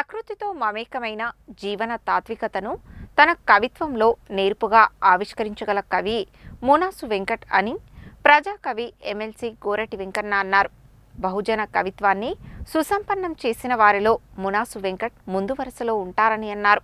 ప్రకృతితో మమేకమైన జీవన తాత్వికతను తన కవిత్వంలో నేర్పుగా ఆవిష్కరించగల కవి మునాసు వెంకట్ అని ప్రజాకవి ఎమ్మెల్సీ గోరటి వెంకన్న అన్నారు. బహుజన కవిత్వాన్ని సుసంపన్నం చేసిన వారిలో మునాసు వెంకట్ ముందు వరుసలో ఉంటారని అన్నారు.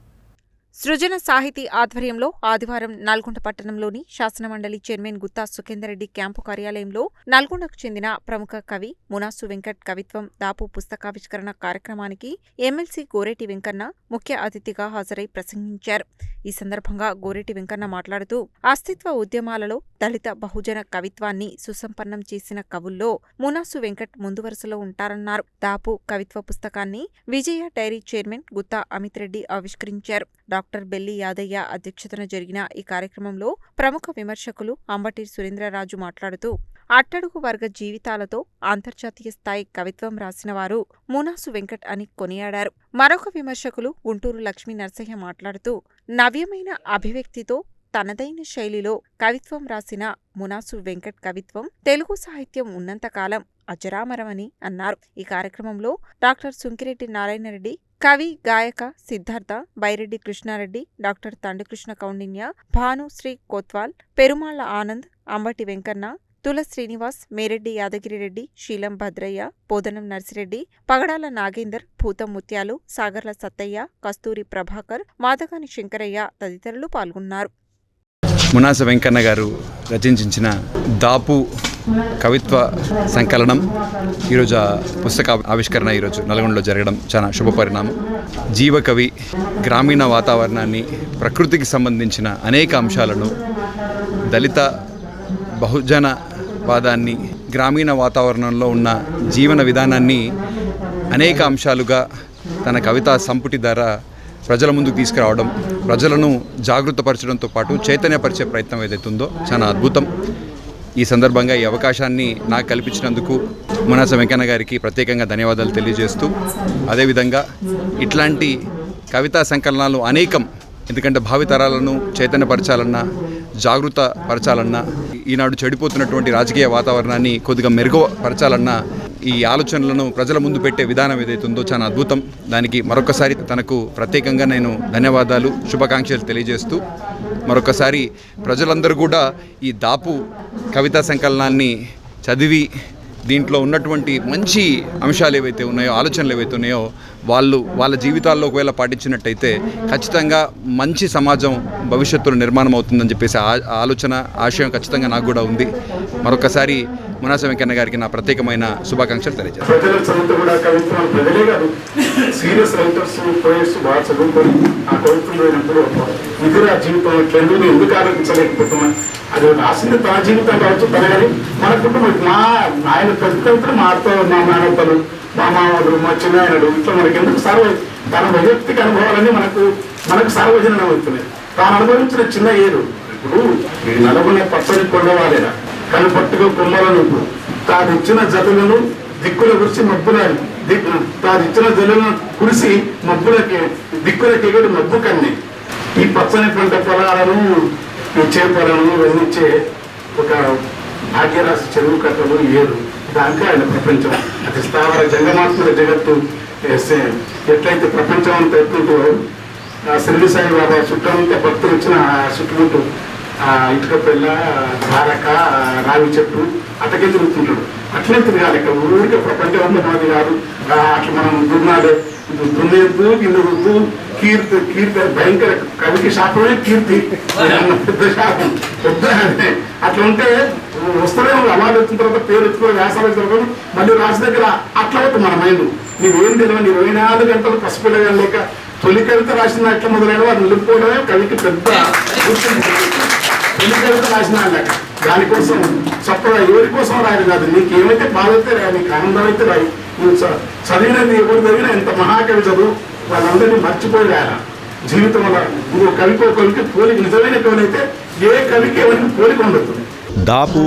సృజన సాహితీ ఆధ్వర్యంలో ఆదివారం నల్గొండ పట్టణంలోని శాసనమండలి చైర్మన్ గుత్తా సుఖేందర్రెడ్డి క్యాంపు కార్యాలయంలో నల్గొండకు చెందిన ప్రముఖ కవి మునాసు వెంకట్ కవిత్వం దాపు పుస్తకావిష్కరణ కార్యక్రమానికి ఎమ్మెల్సీ గోరేటి వెంకన్న ముఖ్య అతిథిగా హాజరై ప్రసంగించారు. ఈ సందర్భంగా గోరేటి వెంకన్న మాట్లాడుతూ అస్తిత్వ ఉద్యమాలలో దళిత బహుజన కవిత్వాన్ని సుసంపన్నం చేసిన కవుల్లో మునాసు వెంకట్ ముందు వరుసలో ఉంటారన్నారు. దాపు కవిత్వ పుస్తకాన్ని విజయ డైరీ చైర్మన్ గుత్తా అమిత్ రెడ్డి ఆవిష్కరించారు డాక్టర్ బెల్లి యాదయ్య అధ్యక్షతన జరిగిన ఈ కార్యక్రమంలో ప్రముఖ విమర్శకులు అంబటి సురేంద్రరాజు మాట్లాడుతూ అట్టడుగు వర్గ జీవితాలతో అంతర్జాతీయ స్థాయి కవిత్వం రాసిన వారు మునాసు వెంకట్ అని కొనియాడారు. మరొక విమర్శకులు గుంటూరు లక్ష్మీ నరసయ్య మాట్లాడుతూ నవ్యమైన అభివ్యక్తితో తనదైన శైలిలో కవిత్వం రాసిన మునాసు వెంకట్ కవిత్వం తెలుగు సాహిత్యం ఉన్నంతకాలం అజరామరమని అన్నారు. ఈ కార్యక్రమంలో డాక్టర్ సుంకిరెడ్డి నారాయణరెడ్డి కవి గాయక సిద్ధార్థ బైరెడ్డి కృష్ణారెడ్డి డాక్టర్ తండ్రికృష్ణ కౌండిన్య భానుశ్రీ కోత్వాల్ పెరుమాళ్ళ ఆనంద్ అంబటి వెంకన్న తుల శ్రీనివాస్ మేరెడ్డి యాదగిరిరెడ్డి శీలం భద్రయ్య పోదనం నర్సిరెడ్డి పగడాల నాగేందర్ భూతం ముత్యాలు సాగర్ల సత్తయ్య కస్తూరి ప్రభాకర్ మాదగాని శంకరయ్య తదితరులు పాల్గొన్నారు. మునాస వెంకన్న గారు రచించిన దాపు కవిత్వ సంకలనం ఈరోజు ఆ పుస్తక ఆవిష్కరణ ఈరోజు నల్గొండలో జరగడం చాలా శుభపరిణామం. జీవకవి గ్రామీణ వాతావరణాన్ని ప్రకృతికి సంబంధించిన అనేక అంశాలను దళిత బహుజన వాదాన్ని గ్రామీణ వాతావరణంలో ఉన్న జీవన విధానాన్ని అనేక అంశాలుగా తన కవితా సంపుటి ద్వారా ప్రజల ముందుకు తీసుకురావడం ప్రజలను జాగృతపరచడంతో పాటు చైతన్యపరిచే ప్రయత్నం ఏదైతుందో చాలా అద్భుతం. ఈ సందర్భంగా ఈ అవకాశాన్ని నాకు కల్పించినందుకు మునాస వెంకన్న గారికి ప్రత్యేకంగా ధన్యవాదాలు తెలియజేస్తూ అదేవిధంగా ఇట్లాంటి కవితా సంకలనాలు అనేకం ఎందుకంటే భావితరాలను చైతన్యపరచాలన్నా జాగృత పరచాలన్నా ఈనాడు చెడిపోతున్నటువంటి రాజకీయ వాతావరణాన్ని కొద్దిగా మెరుగుపరచాలన్నా ఈ ఆలోచనలను ప్రజల ముందు పెట్టే విధానం ఏదైతుందో చాలా అద్భుతం. దానికి మరొకసారి తనకు ప్రత్యేకంగా నేను ధన్యవాదాలు శుభాకాంక్షలు తెలియజేస్తూ మరొకసారి ప్రజలందరూ కూడా ఈ దాపు కవితా సంకలనాన్ని చదివి దీంట్లో ఉన్నటువంటి మంచి అంశాలు ఏవైతే ఉన్నాయో ఆలోచనలు ఏవైతే ఉన్నాయో వాళ్ళు వాళ్ళ జీవితాల్లో ఒకవేళ పాటించినట్టయితే ఖచ్చితంగా మంచి సమాజం భవిష్యత్తులో నిర్మాణం అవుతుందని చెప్పేసి ఆ ఆలోచన ఆశయం ఖచ్చితంగా నాకు కూడా ఉంది. మరొకసారి మునాస వెంకన్న గారికి నా ప్రత్యేకమైన శుభాకాంక్షలు తెలియజేస్తాను. ప్రజల కూడా ప్రజలే బాగా జీవితం ట్రెండ్ని అది రాసింది తన జీవితం కావచ్చు తన కానీ మన కుటుంబం. మా ఆయన పెద్ద మాతో మా మేనత్తలు మా మామలు మా చిన్నాయనడు ఇట్లా మనకి ఎందుకు సర్వ తన వైయక్తిక అనుభవాలన్నీ మనకు మనకు సార్వజనం అవుతున్నాయి. తాను అనుభవించిన చిన్న ఏరు ఇప్పుడు నలుగునే పచ్చని కొండవాలేరా కను పట్టుగా కొమ్మలను తాను ఇచ్చిన జతులను దిక్కుల గురించి మబ్బుల తాదిచ్చిన జలను జల్లులను కురిసి మబ్బులకి దిక్కులకి ఎగడు మబ్బు కన్ని. ఈ పచ్చని పంట పొలాలను ఇచ్చే పొలాలను వెళ్ళిచ్చే ఒక భాగ్యరాశి చెరువు కట్టలు ఏరు దాకా ఆయన ప్రపంచం. అది స్థావర జంగమాత్మక జగత్తు. ఎట్లయితే ప్రపంచం అంతా ఎత్తుంటూ ఆ శిరిడి సాయి బాబా చుట్టంతా భక్తులు వచ్చిన ఆ చుట్టుముట్టు ఇటుక పిల్ల ధారక రావి చెట్టు అట్టకే తిరుగుతుంటాడు. అట్లే తిరగాలి ఇక్కడ ఊరికే ప్రపంచం అంతా మాది కాదు. అట్లా మనం దున్నాలి దున్నేద్దు కింద వద్దు కీర్తి కీర్తి భయంకర కవికి శాపమే కీర్తి. పెద్ద శాపం పెద్ద అట్లా ఉంటే వస్తూనే అవార్డు వచ్చిన తర్వాత పేరు ఎత్తుకో వ్యాసాలు ఎత్తుకో మళ్ళీ రాసి దగ్గర అట్లా అవుతుంది మన మైండ్. నీవేం తెలియదు ఇరవై నాలుగు గంటలు పసిపిల్లగా లేక తొలి కవిత రాసిన అట్లా మొదలైన వారు నిలుపుకోవడమే కవికి పెద్ద ఎందుకంటే రాసిన వాళ్ళక దానికోసం చక్కగా ఎవరి కోసం రాయదు కాదు. నీకు ఏమైతే బాధ అయితే రాయి నీకు ఆనందం అయితే రాయి. నువ్వు చ- చదివినది ఎవరు చదివినా ఎంత మహాకవి చదువు వాళ్ళందరినీ మర్చిపోయి రాయాల? జీవితం వల్ల నువ్వు కవికో కవికి పోలిక నిజమైన కవి అయితే ఏ కవికి ఎవరికి పోలిక ఉండదు. దాపు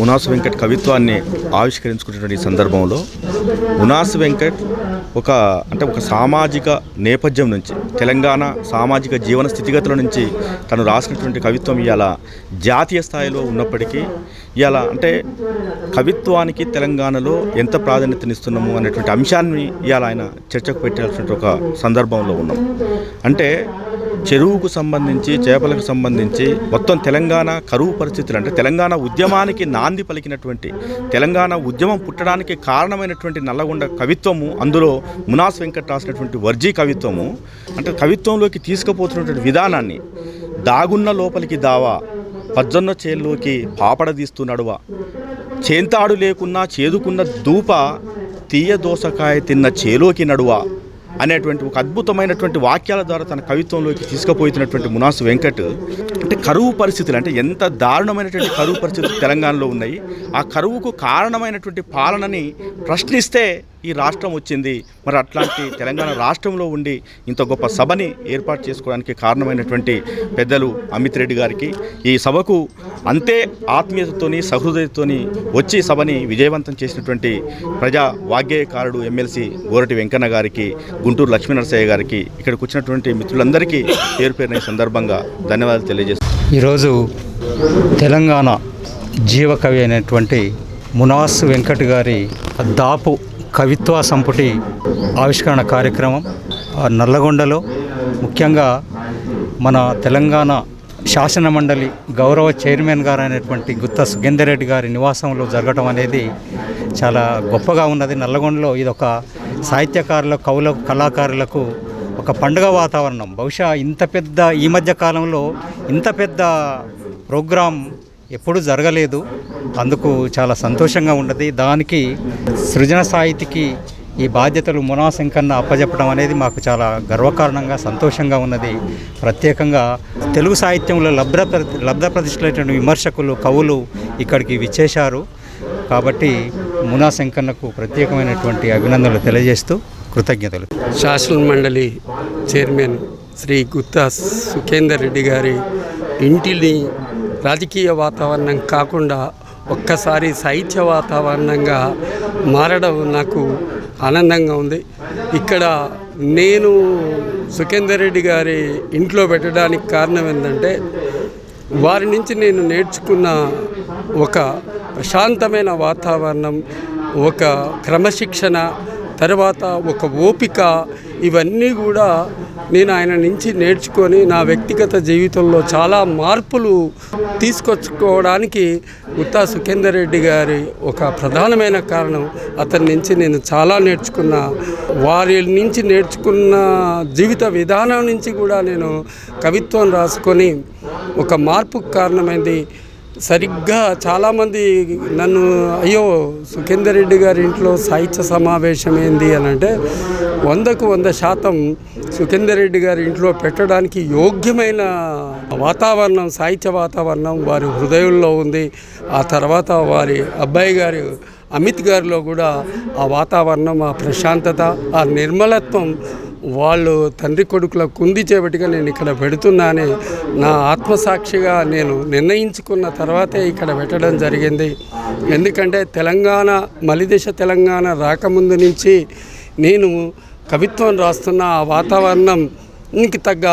ఉనాసు వెంకట్ కవిత్వాన్ని ఆవిష్కరించుకున్నటువంటి సందర్భంలో ఉనాసు వెంకట్ ఒక అంటే ఒక సామాజిక నేపథ్యం నుంచి తెలంగాణ సామాజిక జీవన స్థితిగతుల నుంచి తను రాసినటువంటి కవిత్వం ఇవాళ జాతీయ స్థాయిలో ఉన్నప్పటికీ ఇవాళ అంటే కవిత్వానికి తెలంగాణలో ఎంత ప్రాధాన్యతనిస్తున్నాము అనేటువంటి అంశాన్ని ఇవాళ ఆయన చర్చకు పెట్టాల్సినటువంటి ఒక సందర్భంలో ఉన్నాం. అంటే చెరువుకు సంబంధించి చేపలకు సంబంధించి మొత్తం తెలంగాణ కరువు పరిస్థితులు అంటే తెలంగాణ ఉద్యమానికి నాంది పలికినటువంటి తెలంగాణ ఉద్యమం పుట్టడానికి కారణమైనటువంటి నల్లగొండ కవిత్వము అందులో మునాస్ వెంకట్ రాసినటువంటి వర్జీ కవిత్వము అంటే కవిత్వంలోకి తీసుకుపోతున్నటువంటి విధానాన్ని దాగున్న లోపలికి దావా పజ్జన్న చేల్లోకి పాపడదీస్తూ నడువ చేంతాడు లేకున్నా చేదుకున్న దూప తీయ దోసకాయ తిన్న చేలోకి నడువ అనేటువంటి ఒక అద్భుతమైనటువంటి వాక్యాల ద్వారా తన కవిత్వంలోకి తీసుకుపోతున్నటువంటి మునాసు వెంకట్. అంటే కరువు పరిస్థితులు అంటే ఎంత దారుణమైనటువంటి కరువు పరిస్థితులు తెలంగాణలో ఉన్నాయి. ఆ కరువుకు కారణమైనటువంటి పాలనని ప్రశ్నిస్తే ఈ రాష్ట్రం వచ్చింది. మరి అట్లాంటి తెలంగాణ రాష్ట్రంలో ఉండి ఇంత గొప్ప సభని ఏర్పాటు చేసుకోవడానికి కారణమైనటువంటి పెద్దలు అమిత్ రెడ్డి గారికి ఈ సభకు అంతే ఆత్మీయతతోని సహృదయతోని వచ్చి సభని విజయవంతం చేసినటువంటి ప్రజా వాగ్గేయకారుడు ఎమ్మెల్సీ గోరటి వెంకన్న గారికి గుంటూరు లక్ష్మీనరసయ్య గారికి ఇక్కడికి వచ్చినటువంటి మిత్రులందరికీ పేరు పేరున సందర్భంగా ధన్యవాదాలు తెలియజేస్తాను ఈరోజు తెలంగాణ జీవకవి అయినటువంటి మునాస్ వెంకట్ గారి దాపు కవిత్వ సంపుటి ఆవిష్కరణ కార్యక్రమం నల్లగొండలో ముఖ్యంగా మన తెలంగాణ శాసన మండలి గౌరవ చైర్మన్ గారు అనేటువంటి గుత్త సుగేందర్ రెడ్డి గారి నివాసంలో జరగడం అనేది చాలా గొప్పగా ఉన్నది. నల్లగొండలో ఇది ఒక సాహిత్యకారుల కవులకు కళాకారులకు ఒక పండుగ వాతావరణం. బహుశా ఇంత పెద్ద ఈ మధ్య కాలంలో ఇంత పెద్ద ప్రోగ్రాం ఎప్పుడు జరగలేదు. అందుకు చాలా సంతోషంగా ఉన్నది. దానికి సృజన సాహితికి ఈ బాధ్యతలు మునాశంకన్న అప్పజెప్పడం అనేది మాకు చాలా గర్వకారణంగా సంతోషంగా ఉన్నది. ప్రత్యేకంగా తెలుగు సాహిత్యంలో లబ్ధ లబ్ధ ప్రతిష్టలైనటువంటి విమర్శకులు కవులు ఇక్కడికి విచ్చేశారు. కాబట్టి మునాశంకన్నకు ప్రత్యేకమైనటువంటి అభినందనలు తెలియజేస్తూ కృతజ్ఞతలు. శాసన మండలి చైర్మన్ శ్రీ గుత్తా సుఖేందర్ రెడ్డి గారి ఇంటిని రాజకీయ వాతావరణం కాకుండా ఒక్కసారి సాహిత్య వాతావరణంగా మారడం నాకు ఆనందంగా ఉంది. ఇక్కడ నేను సుఖేందర్ రెడ్డి గారి ఇంట్లో పెట్టడానికి కారణం ఏంటంటే వారి నుంచి నేను నేర్చుకున్న ఒక ప్రశాంతమైన వాతావరణం ఒక క్రమశిక్షణ తర్వాత ఒక ఓపిక ఇవన్నీ కూడా నేను ఆయన నుంచి నేర్చుకొని నా వ్యక్తిగత జీవితంలో చాలా మార్పులు తీసుకొచ్చుకోవడానికి గుత్తా సుఖేందర్ రెడ్డి గారి ఒక ప్రధానమైన కారణం అతని నుంచి నేను చాలా నేర్చుకున్న వారి నుంచి నేర్చుకున్న జీవిత విధానం నుంచి కూడా నేను కవిత్వం రాసుకొని ఒక మార్పుకు కారణమైంది. సరిగ్గా చాలామంది నన్ను అయ్యో సుఖేందర్ రెడ్డి గారి ఇంట్లో సాహిత్య సమావేశం ఏంది అని అంటే వందకు వంద శాతం సుఖేందర్ రెడ్డి గారి ఇంట్లో పెట్టడానికి యోగ్యమైన వాతావరణం సాహిత్య వాతావరణం వారి హృదయంలో ఉంది. ఆ తర్వాత వారి అబ్బాయి గారు అమిత్ గారిలో కూడా ఆ వాతావరణం ఆ ప్రశాంతత ఆ నిర్మలత్వం వాళ్ళు తండ్రి కొడుకుల కుంది చేపటిగా నేను ఇక్కడ పెడుతున్నానే నా ఆత్మసాక్షిగా నేను నిర్ణయించుకున్న తర్వాతే ఇక్కడ పెట్టడం జరిగింది. ఎందుకంటే తెలంగాణ మలిదేశ తెలంగాణ రాకముందు నుంచి నేను కవిత్వం రాస్తున్న ఆ వాతావరణం కి తగ్గ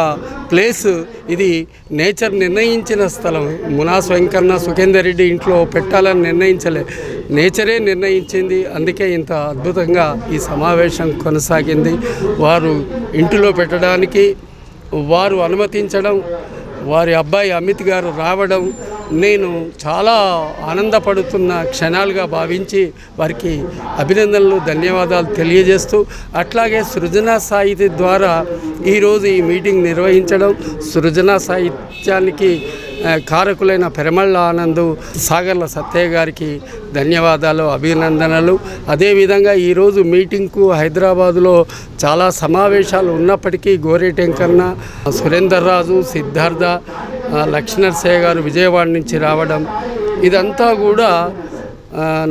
ప్లేస్ ఇది నేచర్ నిర్ణయించిన స్థలం. మునాస్ వెంకన్న సుఖేందర్ రెడ్డి ఇంట్లో పెట్టాలని నిర్ణయించలే. నేచరే నిర్ణయించింది. అందుకే ఇంత అద్భుతంగా ఈ సమావేశం కొనసాగింది. వారు ఇంటిలో పెట్టడానికి వారు అనుమతించడం వారి అబ్బాయి అమిత్ గారు రావడం నేను చాలా ఆనందపడుతున్న క్షణాలుగా భావించి వారికి అభినందనలు ధన్యవాదాలు తెలియజేస్తూ అట్లాగే సృజనా సాహిత్య ద్వారా ఈరోజు ఈ మీటింగ్ నిర్వహించడం సృజనా సాహిత్యానికి కారకులైన పెరమళ్ళ ఆనంద్ సాగర్ల సత్తయ్య గారికి ధన్యవాదాలు అభినందనలు. అదేవిధంగా ఈరోజు మీటింగ్కు హైదరాబాదులో చాలా సమావేశాలు ఉన్నప్పటికీ గోరేటెంకన్న సురేందర్ రాజు సిద్ధార్థ లక్ష్మణర్సయ్య గారు విజయవాడ నుంచి రావడం ఇదంతా కూడా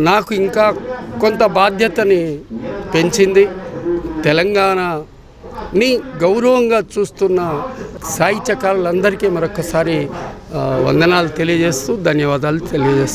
నాకు ఇంకా కొంత బాధ్యతని పెంచింది. తెలంగాణని గౌరవంగా చూస్తున్న సాహిత్యకారులందరికీ మరొకసారి వందనాలు తెలియజేస్తూ ధన్యవాదాలు తెలియజేస్తూ